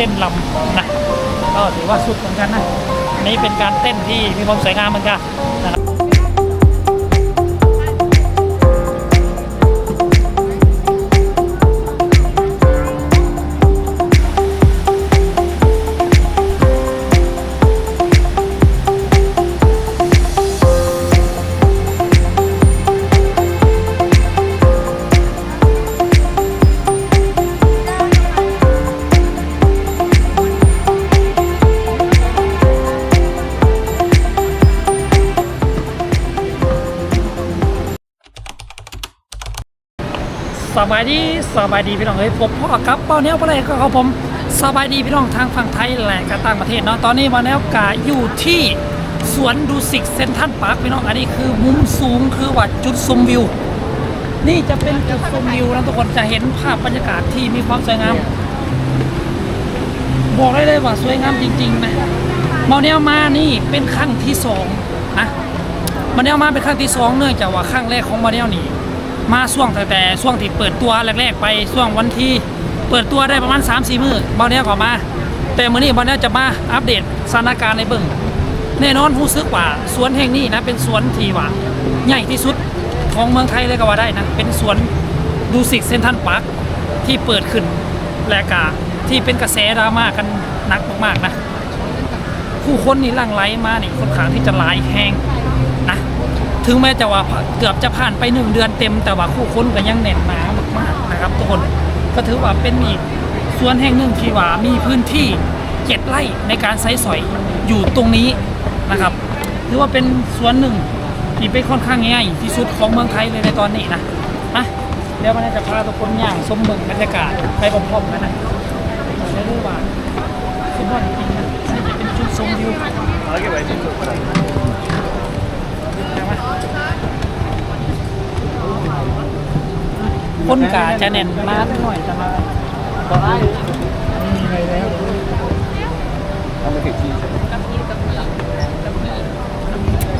ต้นลำนะก็ถือว่าสุดเหมือนกันนะนี่เป็นการเต้นที่มีความสวยงามเหมือนกันนะครับ บายดีสบายดีพี่น้องเอ้ยผมพ่อครับเป้าแนวอะไรก็ครับผมสบายดีพี่น้องทางฝั่งไทยแหละก็ต่างประเทศเนาะตอนนี้มาแนวกาอยู่ที่สวนดูสิกเซนทันพาร์คพี่น้องอันนี้คือมุมสูงคือว่าจุดชมวิว นี่จะเป็นจุดชมวิวนะทุกคนจะเห็นภาพบรรยากาศที่มีความสวยงาม บอกได้เลยว่าสวยงามจริงๆนะมาแนวมานี่เป็นครั้งที่สองนะมาแนวมาเป็นครั้งที่สองเนื่องจากว่าครั้งแรกของมาแนวนี้ มาช่วงแต่แต่ช่วงที่เปิดตัวแรกๆ ไปช่วงวันที่เปิดตัวได้ประมาณ 3 4 มือบอลเนี้ยก็มา แต่มื้อนี้บอลเนี้ยจะมาอัปเดตสถานการณ์ในเบิ่งแน่นอนรู้สึกว่าสวนแห่งนี้นะเป็นสวนที่ว่าใหญ่ที่สุดของเมืองไทยเลยก็ว่าได้นะเป็นสวนดูสิกเซนทันพาร์คที่เปิดขึ้นและกาที่เป็นกระแสดราม่ากันหนักมากๆนะ ผู้คนนี่ลั่งไหลมานี่ค่อนข้างที่จะหลายแหง ถึงแม้จะว่าเกือบจะผ่านไปหนึ่งเดือนเต็ม แต่ว่าคู่ค้นก็ยังแน่นหนามากๆนะครับทุกคนก็ถือว่าเป็นอีกสวนแห่งหนึ่งที่ว่ามีพื้นที่เจ็ดไร่ในการใช้สอยอยู่ตรงนี้นะครับถือว่าเป็นสวนหนึ่งที่เป็นค่อนข้างง่ายที่สุดของเมืองไทยเลยในตอนนี้นะนะเดี๋ยววันนี้จะพาทุกคนย่างชมเมืองบรรยากาศไปพร้อมๆกันนะเรียกได้ว่าสุดยอดจริงนะนี่จะเป็นจุดชมวิว คนกาจะแน่นมากหน่อยจะมานี่เลยแล้วต้องไปถึงที่ใช่ไหม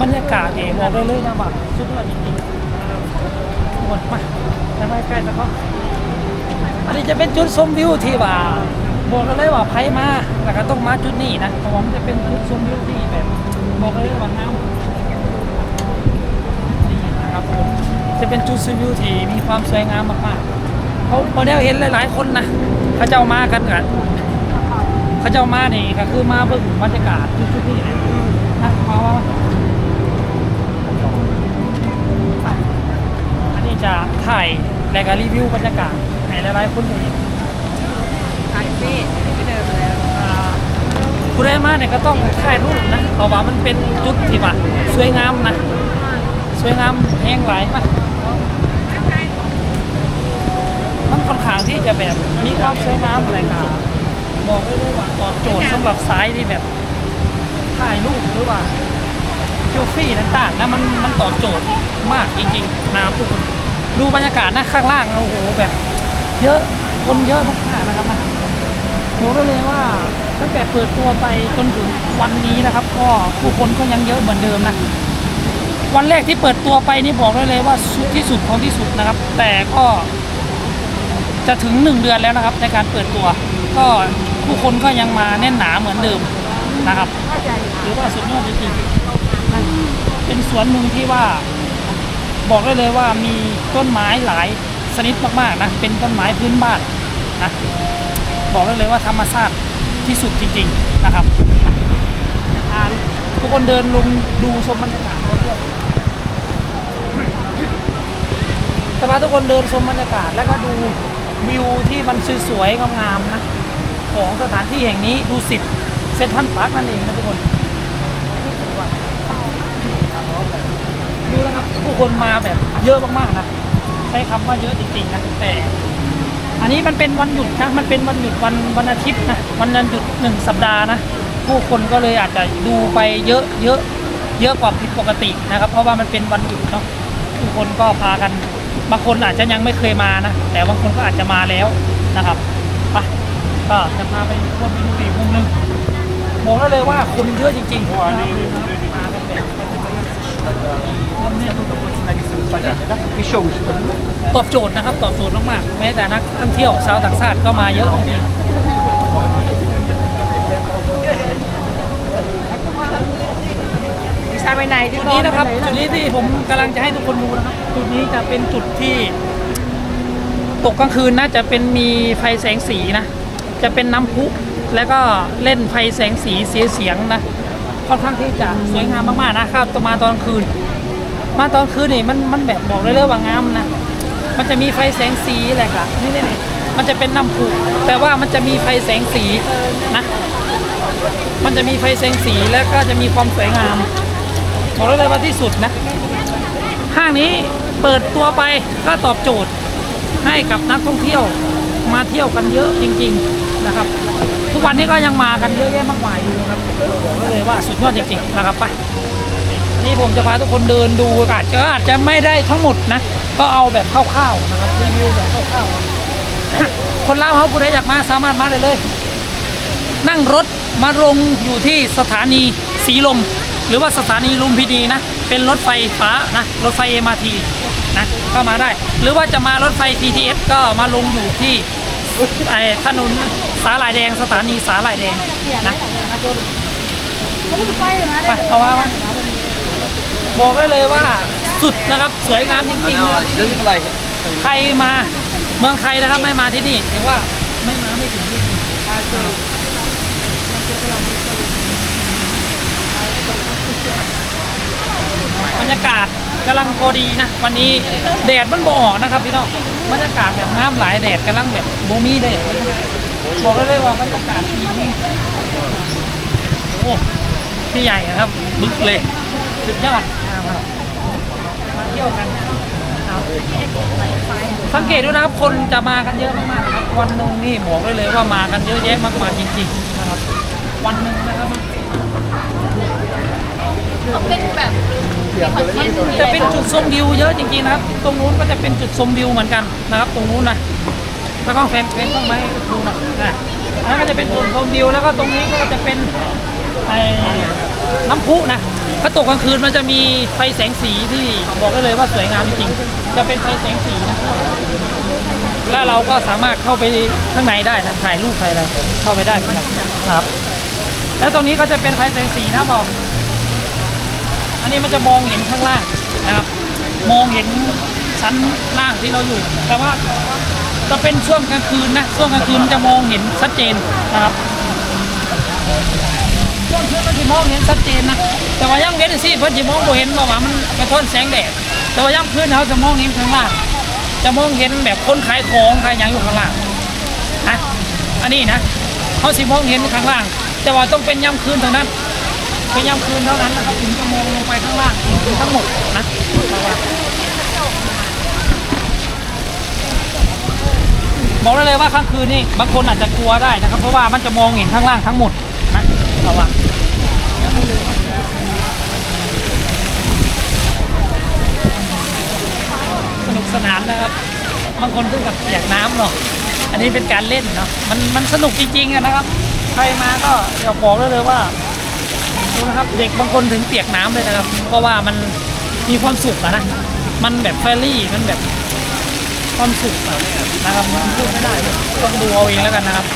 บรรยากาศเองบอกได้เลยนะว่าสุดยอดจริงๆหมดมาจะไมใกล้แล้วก็อันนี้จะเป็นจุดชมวิวที่ว่าบอกได้เลยว่าไผมาแล้วก็ต้องมาจุดนี้นะเพราะว่ามันจะเป็นจุดชมวิวที่แบบบอกได้เลยว่าน้ำนี่นะครับผม จะเป็นจุดชมวิวที่มีความสวยงามมากๆเขาพอได้เห็นหลาย ๆ คนนะเขาเจ้ามากันกันเขาเจ้ามานี่ก็คือมาเบิ่งบรรยากาศทุกๆที่นะนะมาว่าอันนี้จะถ่ายและก็รีวิวบรรยากาศให้หลายๆคนได้เห็นขายฟรีไม่เดินมแล้วอ่าผู้ได้มาเนี่ยก็ต้องถ่ายรูปนะเพราะว่ามันเป็นจุดที่ว่าสวยงามนะสวยงามแห้งหลายมาก มันค่อนข้างที่จะแบบมีความสวยงามอะไรกันบอกได้เลยว่าตอบโจทย์สำหรับสายที่แบบถ่ายรูปหรือว่าเซลฟี่ต่างๆนะมันมันตอบโจทย์มากจริงๆนะครับทุกคนดูบรรยากาศนะข้างล่างโอ้โหแบบ เยอะคนเยอะมากๆนะครับนะบอกได้เลยว่าตั้งแต่เปิดตัวไปจนถึงวันนี้นะครับ ก็ผู้คนก็ยังเยอะเหมือนเดิมนะ วันแรกที่เปิดตัวไปนี่บอกได้เลยว่าสุดที่สุดของที่สุดนะครับ แต่ก็จะถึงหนึ่งเดือนแล้วนะครับ ในการเปิดตัว ก็ผู้คนก็ยังมาแน่นหนาเหมือนเดิมนะครับหรือว่าสุดยอดจริงๆเป็นสวนหนึ่งที่ว่า บอกได้เลยว่ามีต้นไม้หลายชนิดมากๆนะเป็นต้นไม้พื้นบ้านนะบอกได้เลยว่าธรรมชาติที่สุดจริง ๆนะครับทุกคนเดินลงดูชมบรรยากาศรอบๆ จะพาทุกคนเดินชมบรรยากาศ แล้วก็ดูวิวที่มันสวยๆงามๆนะของสถานที่แห่งนี้ดูสิทเซนทรัลพาร์คนั่นเองนะทุกคนดูแล้วครับผู้คนมาแบบเยอะมากๆนะใช้คำว่าเยอะจริงๆนะแต่ อันนี้มันเป็นวันหยุดนะมันเป็นวันหยุดวันวันอาทิตย์นะวันหยุดหนึ่งสัปดาห์นะผู้คนก็เลยอาจจะดูไปเยอะเยอะเยอะกว่าผิดปกตินะครับ เพราะว่ามันเป็นวันหยุดเนาะผู้คนก็พากัน บางคนอาจจะยังไม่เคยมานะ แต่บางคนก็อาจจะมาแล้วนะครับไปก็จะพาไปร่วมพิธีมุมหนึ่งบอกได้เลยว่าคนเยอะจริงๆตอบโจทย์นะครับ ตอบโจทย์มากๆแม้แต่นักท่องเที่ยวชาวต่างชาติก็มาเยอะจริง ดิฉันไปไหนๆจุดนี้นะครับจุดนี้ที่ผมกำลังจะให้ทุกคนดูนะครับจุดนี้จะเป็นจุดที่ ตกกลางคืนน่าจะเป็นมีไฟแสงสีนะ จะเป็นน้ำพุแล้วก็เล่นไฟแสงสีเสียเสียงนะค่อนข้างที่จะสวยงามมากๆนะครับมาตอนกลางคืน มาตอนคืนนี่มันมันแบบบอกเลยเลยว่างามนะมันจะมีไฟแสงสีแหละค่ะนี่นี่นี่มันจะเป็นน้ำพุแต่ว่ามันจะมีไฟแสงสีนะ มันจะมีไฟแสงสีแล้วก็จะมีความสวยงาม บอกได้เลยว่าที่สุดนะ ห้างนี้เปิดตัวไปก็ตอบโจทย์ให้กับนักท่องเที่ยวมาเที่ยวกันเยอะจริง ๆนะครับ ทุกวันนี้ก็ยังมากันเยอะแยะมากมายอยู่นะครับบอกได้เลยว่าสุดยอดจริงๆนะครับไปนี่ผมจะพาทุกคนเดินดูอาจจะอาจจะไม่ได้ทั้งหมดนะ ก็เอาแบบคร่าวๆนะครับรีวิวแบบคร่าวๆคนเล่าเขาผู้ใดอยากมาสามารถมาได้เลย นั่งรถมาลงอยู่ที่สถานีสีลม หรือว่าสถานีลุมพินีนะ เป็นรถไฟฟ้านะ รถไฟเอมาทีนะก็มาได้ หรือว่าจะมารถไฟ BTS ก็มาลงอยู่ที่ไอ้ถนนสาหร่ายแดงสถานีสาหร่ายแดงนะไปเอาว่าบอกได้เลยว่าสุดนะครับสวยงามจริงๆนะใครมาเมืองใครนะครับไม่มาที่นี่ถือว่าไม่มาไม่ถึงที่ รยากาศกำลังพอดีนะ วันนี้แดดมันบออกนะครับพี่น้องบรรยากาศแบบน้ำหลายแดดกำลังแบบโบมีแดดบอกได้เลยว่าบรรยากาศดีมากโอ้ที่ใหญ่นะครับบึกเลยสุดยอดนะครับมาเที่ยวกันนะครับสังเกตดูนะครับคนจะมากันเยอะมากๆนะครับวันหนึ่งนี่บอกได้เลยว่ามากันเยอะแยะมากมายจริงๆนะครับวันหนึ่งนะครับเป็นแบบ จะเป็นจุดชมวิวเยอะจริงๆนะครับ ตรงนู้นก็จะเป็นจุดชมวิวเหมือนกันนะครับ ตรงนู้นนะแล้วก็แฟนแฟนต้องไหมาให้ดูหน่อยนะอันนั้นก็จะเป็นจุดชมวิวแล้วก็ตรงนี้ก็จะเป็นไอ้น้ำพุนะถ้าตกกลางคืนมันจะมีไฟแสงสีที่บอกได้เลยว่าสวยงามจริงๆจะเป็นไฟแสงสีนะแล้วเราก็สามารถเข้าไปข้างในได้นะถ่ายรูปถ่ายอะไรเข้าไปได้นกันครับ แล้วตรงนี้ก็จะเป็นไฟแสงสีนะบอกอั นนี้มันจะมองเห็นข้างล่างนะครับ มองเห็นชั้นล่างที่เราอยู่ แต่ว่าจะเป็นช่วงกลางคืนนะ ช่วงกลางคืนจะมองเห็นชัดเจนนะครับ ช่วงคืนมันจะมองเห็นชัดเจนนะ แต่ว่าย่ำเว้นสิเพื่อนจะมองบ่เห็นเพราะว่ามันกระท้อนแสงแดด แต่ว่าย่ำคืนเขาจะมองเห็นข้างล่าง จะมองเห็นแบบคนขายของขายหยังอยู่ข้างล่างนะอันนี้นะเขาสิมองเห็นข้างล่าง แต่ว่าต้องเป็นย่ำคืนเท่านั้น เป็นย่ำคืนเท่านั้นนะครับถึงจะมองลงไปข้างล่างทั้งหมดนะบอกได้เลยว่าข้างคืนนี่บางคนอาจจะกลัวได้นะครับ เพราะว่ามันจะมองเห็นข้างล่างทั้งหมดนะระวังสนุกสนานนะครับบางคนถึงกับเปียกน้ำเนาะอันนี้เป็นการเล่นเนาะมันมันสนุกจริงๆนะครับ ใครมาก็เดี๋ยวบอกได้เลยว่า ดูนะครับเด็กบางคนถึงเปียกน้ำเลยนะครับ เพราะว่ามันมีความสุขอะนะ มันแบบแฟรี่มันแบบความสุขอะนะครับมันพูดไม่ได้ต้องดูเอาเองแล้วกันนะครับ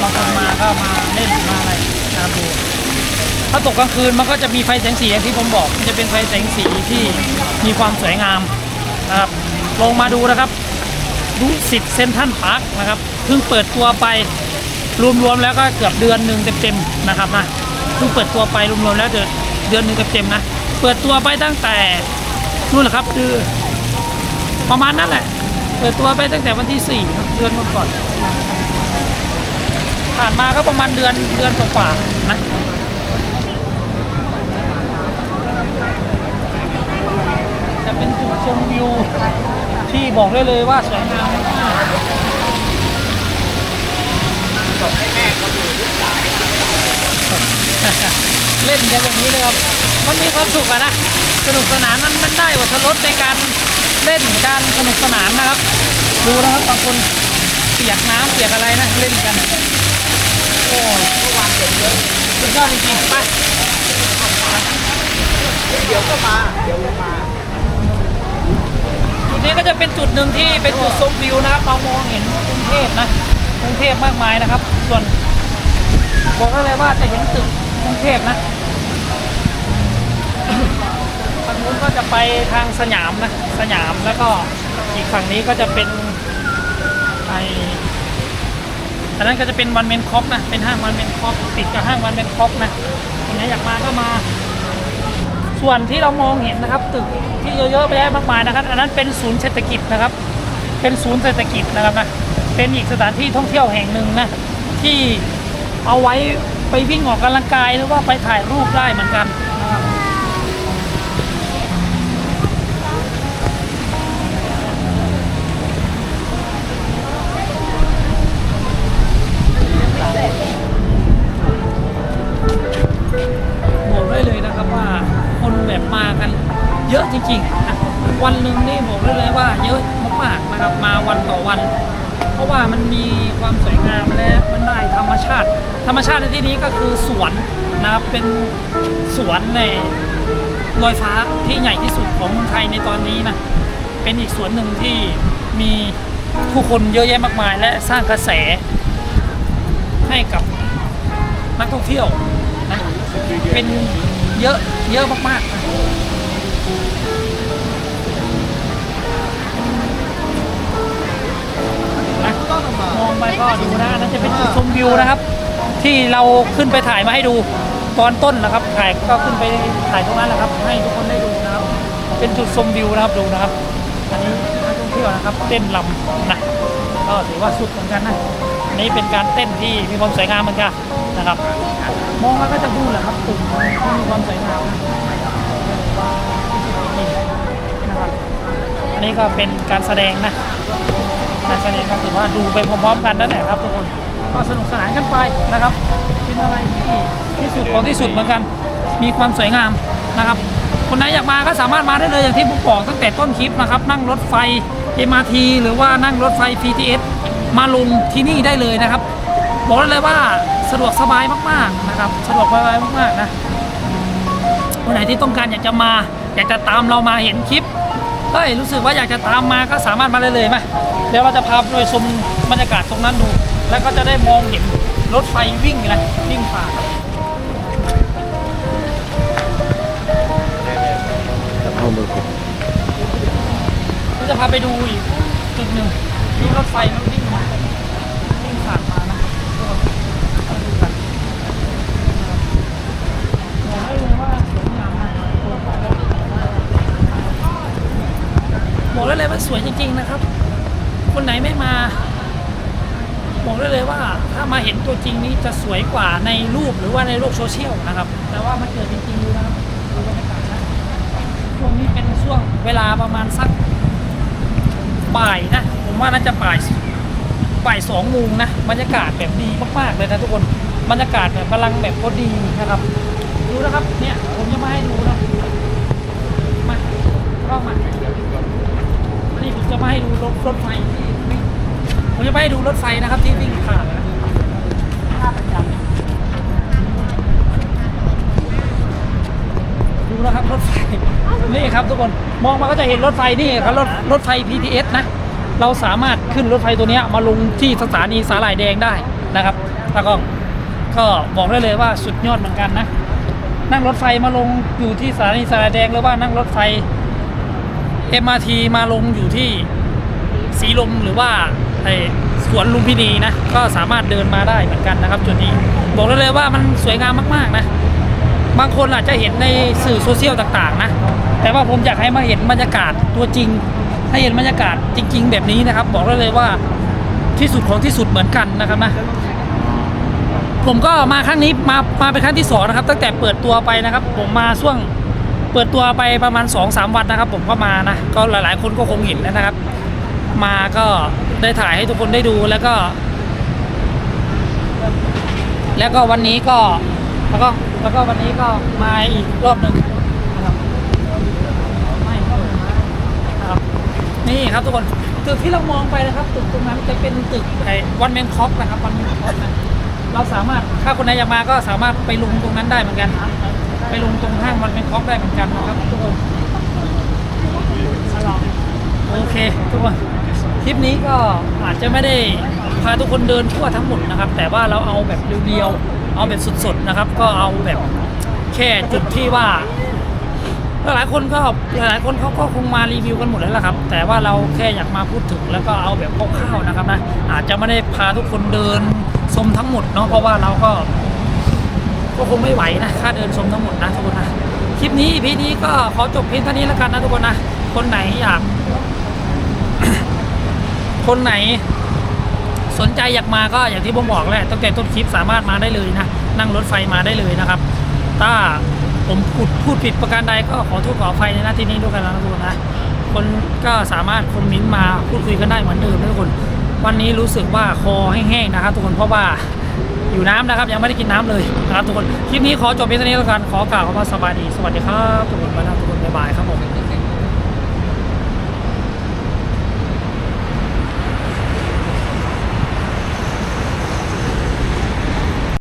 บางคนมาก็มาเล่นมาอะไรนะครับดูถ้าตกกลางคืนมันก็จะมีไฟแสงสีอย่างที่ผมบอกมันจะเป็นไฟแสงสีที่มีความสวยงามนะครับลงมาดูนะครับดูสิทธิ์เซนทันพาร์คนะครับเพิ่งเปิดตัวไปรวมๆแล้วก็เกือบเดือนหนึ่งเต็มๆนะครับนะ เพิ่งเปิดตัวไปรวมๆแล้วเดือนเดือนหนึ่งเต็มๆนะ เปิดตัวไปตั้งแต่นู่นแหละครับคือประมาณนั้นแหละ เปิดตัวไปตั้งแต่วันที่สี่เดือนก่อน ผ่านมาก็ประมาณเดือนเดือนกว่าๆนะจะเป็นจุดชมวิวที่บอกได้เลยว่าสวยงามมากเล่ เล่นกันแบบนี้เลยครับ มันมีความสุขอะนะ สนุกสนานมันมันได้วัฒรสในการเล่นการสนุกสนานนะครับ ดูนะครับบางคนเปียกน้ำเปียกอะไรนะเล่นกัน โอ้ยอะสุดยอดจริงๆไปเดี๋ยวก็มา เดี๋ยวก็มาจุดนี้ก็จะเป็นจุดหนึ่งที่เป็นจุดชมวิวนะครับเรามองเห็นกรุงเทพนะกรุงเทพมากมายนะครับ ส่วน บอกได้เลยว่าจะเห็นตึกกรุงเทพนะทางนู้นก็จะไปทางสยามนะ สยามแล้วก็อีกฝั่งนี้ก็จะเป็นไออันนั้นก็จะเป็นวันเมนคอกนะ เป็นห้างวันเมนคอกติดกับห้างวันเมนคอกนะคนไหนอยากมาก็มา ส่วนที่เรามองเห็นนะครับ ตึกที่เยอะๆไปได้มากมายนะครับ อันนั้นเป็นศูนย์เศรษฐกิจนะครับ เป็นศูนย์เศรษฐกิจนะครับนะ เป็นอีกสถานที่ท่องเที่ยวแห่งหนึ่งนะที่ เอาไว้ไปวิ่งออกกำลังกายหรือว่าไปถ่ายรูปได้เหมือนกันนะครับบอกได้เลยนะครับว่าคนแบบมากันเยอะจริงๆ วันหนึ่งนี่บอกได้เลยว่าเยอะมากๆนะครับมาวันต่อวัน เพราะว่ามันมีความสวยงามและมันได้ธรรมชาติ ธรรมชาติในที่นี้ก็คือสวนนะครับเป็นสวนในลอยฟ้าที่ใหญ่ที่สุดของเมืองไทยในตอนนี้นะเป็นอีกสวนหนึ่งที่มีผู้คนเยอะแยะมากมาย และสร้างกระแสให้กับนักท่องเที่ยวนะเป็นเยอะเยอะมากๆ ก็ดูนะอันนั้นจะเป็นจุดชมวิวนะครับ ที่เราขึ้นไปถ่ายมาให้ดูตอนต้นนะครับ ถ่ายก็ขึ้นไปถ่ายตรงนั้นแหละครับ ให้ทุกคนได้ดูนะครับ เป็นจุดชมวิวนะครับดูนะครับ อันนี้นักท่องเที่ยวนะครับ เต้นลำนะก็ถือว่าสุดเหมือนกันนะอันนี้เป็นการเต้นที่มีความสวยงามเหมือนกันนะครับ มองแล้วก็จะดูแหละครับตึกที่มีความสวยงามนะนะครับอันนี้ก็เป็นการแสดงนะ การแสดงก็ถือว่าดูไปพร้อมๆกันนั่นแหละครับทุกคนก็สนุกสนานกันไปนะครับเป็นอะไรที่ที่สุดของที่สุดเหมือนกัน มีความสวยงามนะครับคนไหนอยากมาก็สามารถมาได้เลยอย่างที่ผมบอกตั้งแต่ต้นคลิปนะครับ นั่งรถไฟ MRT หรือว่านั่งรถไฟ BTS มาลงที่นี่ได้เลยนะครับ บอกได้เลยว่าสะดวกสบายมากๆนะครับ สะดวกสบายมากๆนะคนไหนที่ต้องการอยากจะมา อยากจะตามเรามาเห็นคลิป เฮ้ยรู้สึกว่าอยากจะตามมาก็สามารถมาได้เลยไหมเดี๋ยวเราจะพาไปชมบรรยากาศตรงนั้นดู แล้วก็จะได้มองเห็นรถไฟวิ่งนะวิ่งผ่านเราจะพาไปดูอีกจุดหนึ่งที่รถไฟมันวิ่งมาวิ่งผ่านมานะมาดูกันบอกได้เลยว่าสวยงามมากบอก ได้เลยว่าสวยจริง ๆ นะครับ คนไหนไม่มา บอกได้เลยว่าถ้ามาเห็นตัวจริงนี้จะสวยกว่าในรูปหรือว่าในโลกโซเชียลนะครับ แต่ว่ามันเกิดจริงๆดูนะครับดูบรรยากาศนะช่วงนี้เป็นช่วงเวลาประมาณสักบ่ายนะ ผมว่าน่าจะบ่ายบ่ายสองโมงนะบรรยากาศแบบดีมากๆเลยนะทุกคนบรรยากาศแบบกำลังแบบพอดีนะครับดูนะครับเนี่ยผมจะมาให้ดูนะมาเข้ามา นี้ผมจะมาให้ดูรถรถไฟที่วิ่งผมจะไปให้ดูรถไฟนะครับที่วิ่งผ่านนะท่าประจำดูนะครับรถไฟนี่ครับทุกคนมองมาก็จะเห็นรถไฟนี่ครับรถรถไฟ PTS นะ เราสามารถขึ้นรถไฟตัวนี้มาลงที่สถานีสาหร่ายแดงได้นะครับแล้วก็ก็บอกได้เลยว่าสุดยอดเหมือนกันนะ นั่งรถไฟมาลงอยู่ที่สถานีสาหร่ายแดงหรือว่านั่งรถไฟ MRT มาลงอยู่ที่สีลมหรือว่าไอสวนลุมพินีนะ ก็สามารถเดินมาได้เหมือนกันนะครับจุดนี้บอกได้เลยว่ามันสวยงามมากๆนะ บางคนอาจจะเห็นในสื่อโซเชียลต่างๆ นะ แต่ว่าผมอยากให้มาเห็นบรรยากาศตัวจริง ให้เห็นบรรยากาศจริง ๆ แบบนี้นะครับ บอกได้เลยว่าที่สุดของที่สุดเหมือนกันนะครับนะผมก็มาครั้งนี้มามาเป็นครั้งที่สองนะครับตั้งแต่เปิดตัวไปนะครับ ผมมาช่วง เปิดตัวไปประมาณ2อสวันนะครับ ผมก็มานะ ก็หลายๆ คนก็คงเห็นแล้วนะครับ มาก็ได้ถ่ายให้ทุกคนได้ดูแล้วก็ แล้วก็วันนี้ก็แล้วก็แล้วก็วันนี้ก็มาอีกรอบหนึ่งครับนี่ครับทุกคนตึกที่เรามองไปนะครับ ตึกตรงนั้นจะเป็นตึกไอ้วันเมนคอปนะครับวันเมนคอปนะเราสามารถถ้าคนไหนอยากมาก็สามารถไปลงตรงนั้นได้เหมือนกัน ไปลงตรงห้างมันเป็นคอกได้เหมือนกันนะครับทุกคนโอเคทุกคนคลิปนี้ก็อาจจะไม่ได้พาทุกคนเดินทั่วทั้งหมดนะครับ แต่ว่าเราเอาแบบเรียวๆเอาแบบสดๆนะครับ ก็เอาแบบแค่จุดที่ว่าหลายคนก็หลายคนเขาก็คงมารีวิวกันหมดแล้วล่ะครับ แต่ว่าเราแค่อยากมาพูดถึงแล้วก็เอาแบบคร่าวๆนะครับนะอาจจะไม่ได้พาทุกคนเดินชมทั้งหมดเนาะเพราะว่าเราก็ ก็คงไม่ไหวนะค่าเดินชมทั้งหมดนะทุกคนนะคลิปนี้พีนี้ก็ขอจบเพียงเท่านี้แล้วกันนะทุกคนนะคนไหนอยาก คนไหน สนใจอยากมาก็อย่างที่ผมบอกแหละตั้งแต่ต้นคลิปสามารถมาได้เลยนะนั่งรถไฟมาได้เลยนะครับ ถ้าผมพูดพูดผิดประการใดก็ขอโทษขออภัยในหน้าที่นี้ด้วยกันนะทุกคนนะคนก็สามารถคอมเมนต์มาพูดคุยกันได้เหมือนเดิมนะทุกคน วันนี้รู้สึกว่าคอแห้งๆนะครับทุกคนเพราะว่า อยู่น้ำนะครับ ยังไม่ได้กินน้ำเลยนะครับทุกคน คลิปนี้ขอจบเพียงเท่านี้แล้วกัน ขอกล่าวคำว่าสบายดี สวัสดีครับ ทุกคนไปแล้วทุกคนบ๊ายบายครับผม